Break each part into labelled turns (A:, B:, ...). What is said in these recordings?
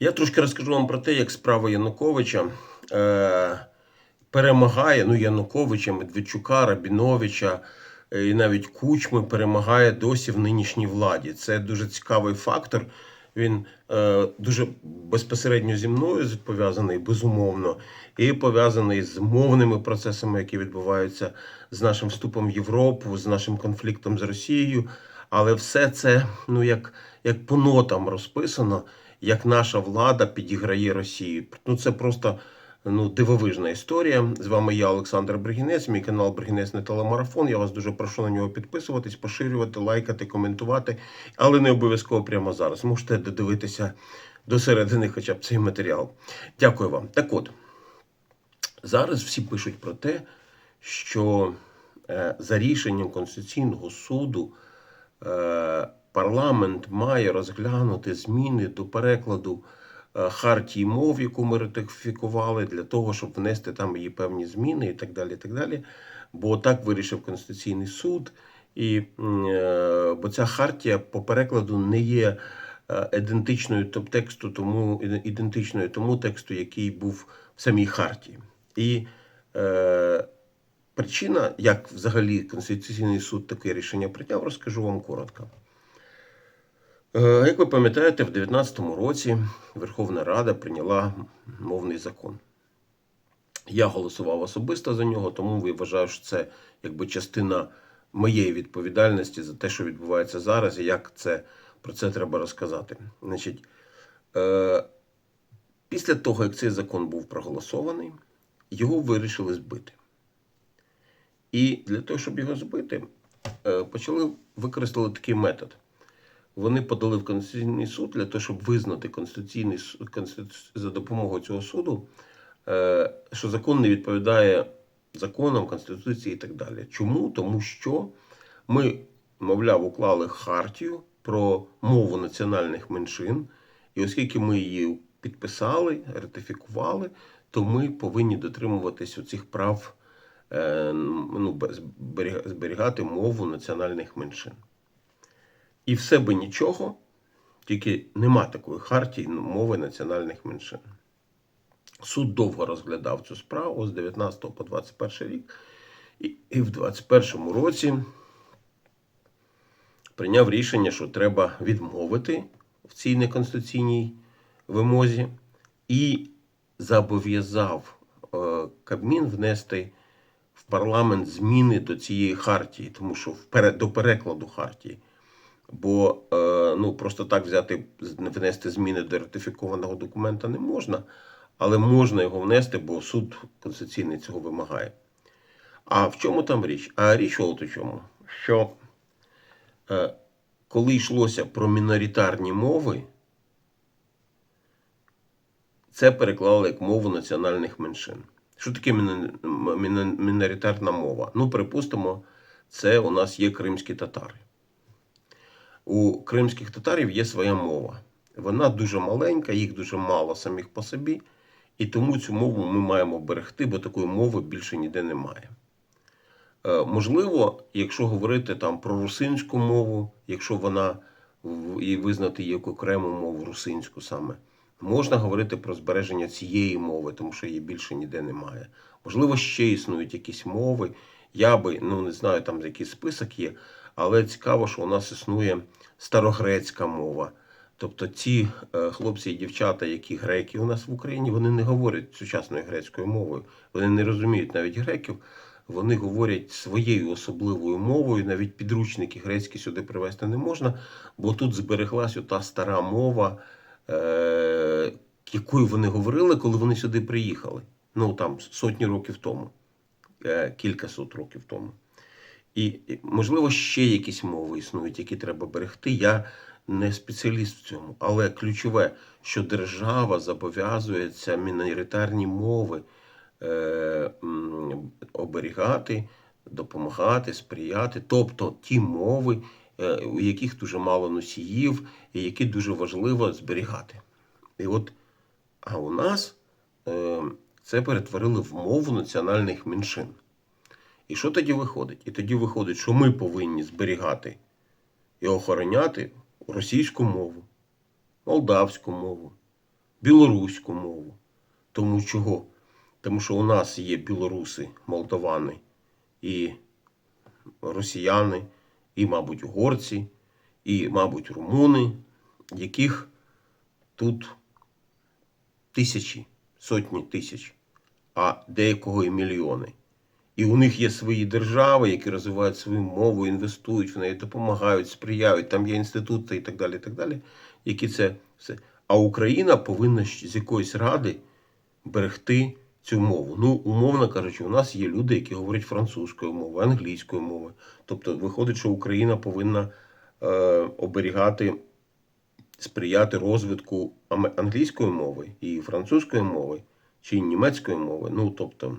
A: Я трошки розкажу вам про те, як справа Януковича е, перемагає ну, Януковича, Медведчука, Рабіновича е, і навіть Кучми перемагає досі в нинішній владі. Це дуже цікавий фактор. Він е, дуже безпосередньо зі мною пов'язаний, безумовно, і пов'язаний з мовними процесами, які відбуваються з нашим вступом в Європу, з нашим конфліктом з Росією. Але все це, ну як, як по нотам розписано, як наша влада підіграє Росії. Ну це просто ну, дивовижна історія. З вами я, Олександр Бригінець, мій канал Бригінець не телемарафон. Я вас дуже прошу на нього підписуватись, поширювати, лайкати, коментувати, але не обов'язково прямо зараз. Можете додивитися до середини хоча б цей матеріал. Дякую вам. Так от, зараз всі пишуть про те, що е, за рішенням Конституційного суду е, парламент має розглянути зміни до перекладу е, хартії мов, яку ми ратифікували, для того, щоб внести там її певні зміни і так далі. І так далі. Бо так вирішив Конституційний суд, і е, бо ця хартія по перекладу не є е, ідентичною тексту, тому ідентичною тому тексту, який був в самій хартії. І е, причина, як взагалі Конституційний суд таке рішення прийняв, розкажу вам коротко. Е, Як ви пам'ятаєте, в 2019 році Верховна Рада прийняла мовний закон. Я голосував особисто за нього, тому я вважаю, що це якби частина моєї відповідальності за те, що відбувається зараз, і як це, про це треба розказати. Значить, е, після того, як цей закон був проголосований, його вирішили збити. І для того, щоб його збити, е, почали використали такий метод. Вони подали в Конституційний суд для того, щоб визнати Конституційний за допомогою цього суду, е, що закон не відповідає законам, Конституції і так далі. Чому? Тому що ми, мовляв, уклали хартію про мову національних меншин, і оскільки ми її підписали, ратифікували, то ми повинні дотримуватись оцих прав е, ну, зберігати мову національних меншин. І все би нічого, тільки нема такої хартії мови національних меншин. Суд довго розглядав цю справу з 19 по 21 рік, і, в 21 році прийняв рішення, що треба відмовити в цій неконституційній вимозі, і зобов'язав е, Кабмін внести в парламент зміни до цієї хартії, тому що до перекладу хартії. Бо е, ну, просто так взяти, внести зміни до ратифікованого документа не можна, але можна його внести, бо суд конституційний цього вимагає. А в чому там річ? А річ от у чому? Що е, коли йшлося про міноритарні мови, це переклали як мову національних меншин. Що таке міно- міно- міноритарна мова? Ну, припустимо, це у нас є кримські татари. У кримських татарів є своя мова. Вона дуже маленька, їх дуже мало самих по собі, і тому цю мову ми маємо берегти, бо такої мови більше ніде немає. Е, Можливо, якщо говорити там про русинську мову, якщо вона і визнати як окрему мову русинську саме, можна говорити про збереження цієї мови, тому що її більше ніде немає. Можливо, ще існують якісь мови. Я би ну не знаю, там який список є, але цікаво, що у нас існує старогрецька мова. Тобто ці е, хлопці і дівчата, які греки у нас в Україні, вони не говорять сучасною грецькою мовою, вони не розуміють навіть греків, вони говорять своєю особливою мовою, навіть підручники грецькі сюди привезти не можна, бо тут збереглася та стара мова, е, якою вони говорили, коли вони сюди приїхали. Ну там сотні років тому, е, кількасот років тому. І, можливо, ще якісь мови існують, які треба берегти. Я не спеціаліст в цьому, але ключове, що держава зобов'язується міноритарні мови е, оберігати, допомагати, сприяти, тобто ті мови, е, у яких дуже мало носіїв, і які дуже важливо зберігати. І от, а у нас е, це перетворили в мову національних меншин. І що тоді виходить? І тоді виходить, що ми повинні зберігати і охороняти російську мову, молдавську мову, білоруську мову. Тому чого? Тому що у нас є білоруси, молдовани і росіяни, і, мабуть, угорці, і, мабуть, румуни, яких тут тисячі, сотні тисяч, а деякого і мільйони. І у них є свої держави, які розвивають свою мову, інвестують в неї, допомагають, сприяють. Там є інститути і так далі, і так далі, які це все. А Україна повинна з якоїсь ради берегти цю мову. Ну, умовно кажучи, у нас є люди, які говорять французькою мовою, англійською мовою. Тобто, виходить, що Україна повинна е, оберігати, сприяти розвитку англійської мови і французької мови, чи німецької мови. Ну, тобто,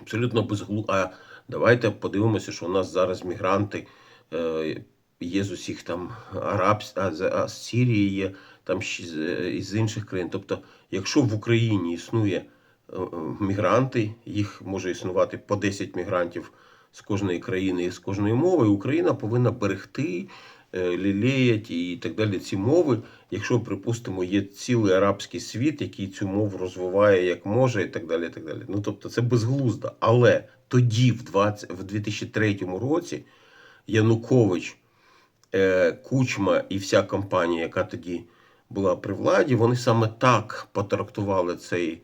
A: абсолютно безглу. А давайте подивимося, що у нас зараз мігранти е, є з усіх там Арабс, а, а з Сирії є, там з, е, інших країн. Тобто, якщо в Україні існує е, е, мігранти, їх може існувати по 10 мігрантів з кожної країни і з кожної мови, Україна повинна берегти, лілеять і так далі ці мови. Якщо, припустимо, є цілий арабський світ, який цю мову розвиває як може, і так далі. І так далі. Ну тобто це безглуздо. Але тоді, в 20, в 2003 році, Янукович, е, Кучма і вся компанія, яка тоді була при владі, вони саме так потрактували цей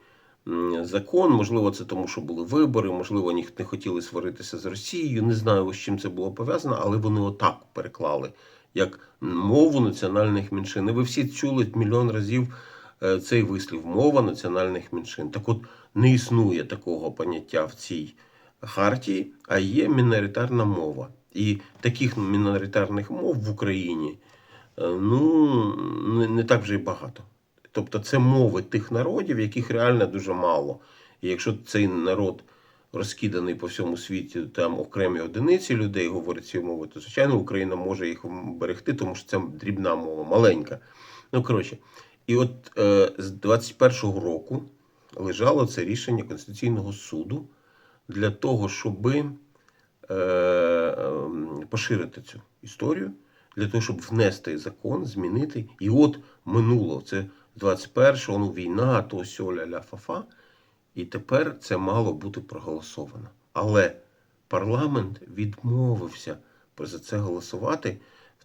A: закон. Можливо, це тому, що були вибори, можливо, вони не хотіли сваритися з Росією. Не знаю, з чим це було пов'язано, але вони отак переклали як мову національних меншин. І ви всі чули мільйон разів е, цей вислів мова національних меншин. Так от не існує такого поняття в цій хартії, а є міноритарна мова. І таких міноритарних мов в Україні е, ну, не, не так вже й багато. Тобто це мови тих народів, яких реально дуже мало. І якщо цей народ розкиданий по всьому світі, там окремі одиниці людей говорять ці мови, то звичайно Україна може їх берегти, тому що це дрібна мова, маленька. Ну коротше, і от е, з 21-го року лежало це рішення Конституційного суду для того, щоби е, ем, поширити цю історію, для того, щоб внести закон, змінити. І от минуло це 21-го, ну війна, то сьо ля фафа. І тепер це мало бути проголосовано. Але парламент відмовився за це голосувати.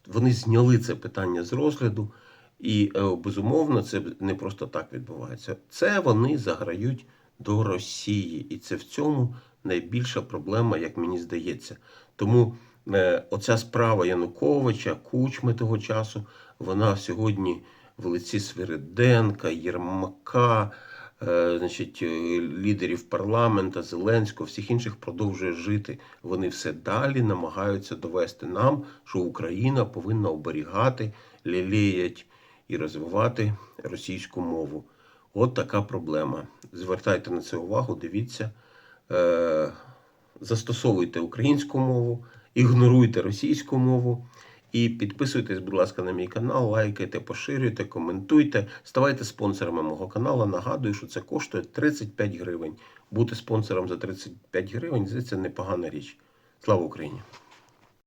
A: Вони зняли це питання з розгляду, і е, безумовно це не просто так відбувається. Це вони заграють до Росії, і це в цьому найбільша проблема, як мені здається. Тому е, оця справа Януковича, Кучми того часу, вона сьогодні в лиці Свириденка, Єрмака, значить, е, лідерів парламента, Зеленського, всіх інших продовжує жити. Вони все далі намагаються довести нам, що Україна повинна оберігати, лілеять і розвивати російську мову. От така проблема. Звертайте на це увагу, дивіться, е, застосовуйте українську мову, ігноруйте російську мову. І підписуйтесь, будь ласка, на мій канал, лайкайте, поширюйте, коментуйте, ставайте спонсорами мого каналу. Нагадую, що це коштує 35 гривень. Бути спонсором за 35 гривень це непогана річ. Слава Україні!